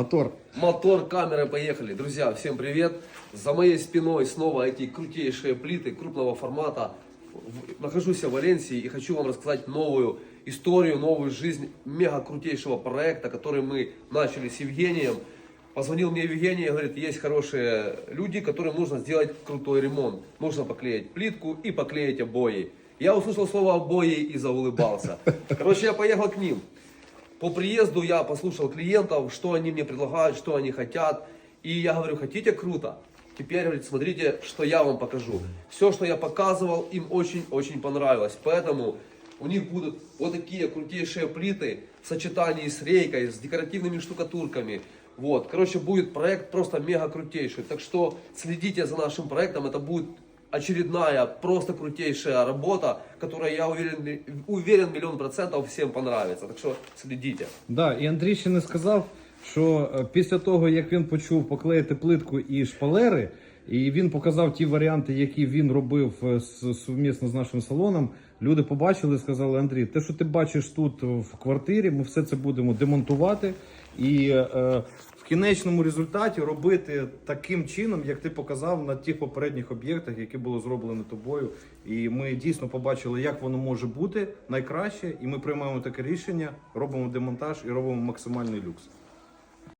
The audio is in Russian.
Мотор. Мотор, камера, поехали. Друзья, всем привет. За моей спиной снова эти крутейшие плиты крупного формата. Нахожусь в Валенсии и хочу вам рассказать новую историю, новую жизнь мега крутейшего проекта, который мы начали с Евгением. Позвонил мне Евгений и говорит, есть хорошие люди, которым нужно сделать крутой ремонт. Нужно поклеить плитку и поклеить обои. Я услышал слово обои и заулыбался. Короче, я поехал к ним. По приезду я послушал клиентов, что они мне предлагают, что они хотят. И я говорю, хотите круто? Теперь, говорит, смотрите, что я вам покажу. Все, что я показывал, им очень-очень понравилось. Поэтому у них будут вот такие крутейшие плиты в сочетании с рейкой, с декоративными штукатурками. Вот, короче, будет проект просто мега крутейший. Так что следите за нашим проектом, это будет очередная, просто крутейшая работа, которая, я уверен, уверен миллион процентов всем понравится. Так что следите. Да, і Андрій ще не сказав, що е, після того, як він почув поклеїти плитку і шпалери, і він показав ті варіанти, які він робив е, с- сумісно з нашим салоном. Люди побачили і сказали: Андрій, те, що ти бачиш тут в квартирі, ми все це будемо демонтувати і е, кінечному результаті робити таким чином, як ти показав на тих попередніх об'єктах, які було зроблено тобою. І ми дійсно побачили, як воно може бути найкраще, і ми приймаємо таке рішення, робимо демонтаж і робимо максимальний люкс.